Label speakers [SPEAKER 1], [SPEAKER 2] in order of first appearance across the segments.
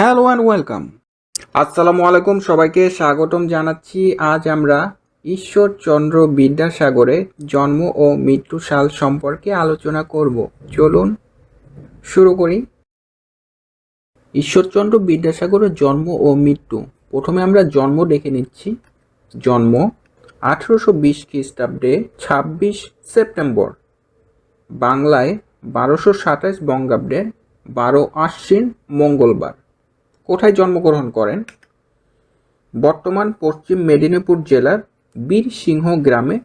[SPEAKER 1] Hello and welcome আসসালামু আলাইকুম সবাইকে স্বাগতম জানাচ্ছি। আজ আমরা ঈশ্বরচন্দ্র বিদ্যাসাগরের জন্ম ও মৃত্যু সাল সম্পর্কে আলোচনা করব। চলুন শুরু করি। ঈশ্বরচন্দ্র বিদ্যাসাগরের জন্ম ও মৃত্যু। প্রথমে আমরা জন্ম দেখে নিচ্ছি। জন্ম আঠেরোশো বিশ খ্রিস্টাব্দে ছাব্বিশ সেপ্টেম্বর। বাংলায় বারোশো সাতাশ বঙ্গাব্দে বারো আশ্বিন মঙ্গলবার। কোথায় জন্মগ্রহণ করেন? বর্তমান পশ্চিম মেদিনীপুর জেলার বীরসিংহ গ্রামে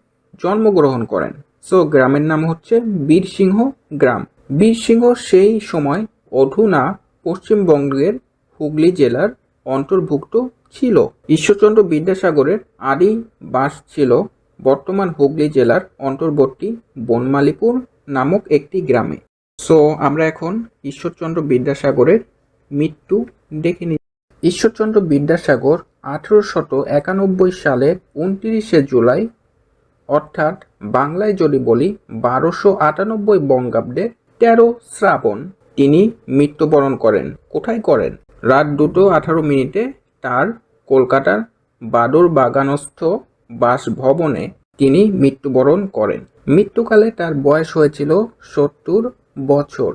[SPEAKER 1] জন্মগ্রহণ করেন। সো গ্রামের নাম হচ্ছে বীরসিংহ গ্রাম। বীরসিংহ সেই সময় অধুনা পশ্চিমবঙ্গের হুগলি জেলার অন্তর্ভুক্ত ছিল। ঈশ্বরচন্দ্র বিদ্যাসাগরের আদি বাস ছিল বর্তমান হুগলি জেলার অন্তর্বর্তী বনমালীপুর নামক একটি গ্রামে। সো আমরা এখন ঈশ্বরচন্দ্র বিদ্যাসাগরের মৃত্যু দেখে নিই ঈশ্বরচন্দ্র বিদ্যাসাগর আঠেরোশত একানব্বই সালের উনত্রিশে জুলাই, অর্থাৎ বাংলায় যদি বলি বারোশো আটানব্বই বঙ্গাব্দে তেরো শ্রাবণ, তিনি মৃত্যুবরণ করেন। কোথায় করেন? রাত দুটো আঠারো মিনিটে তার কলকাতার বাদুর বাগানস্থ বাসভবনে তিনি মৃত্যুবরণ করেন। মৃত্যুকালে তার বয়স হয়েছিল সত্তর বছর।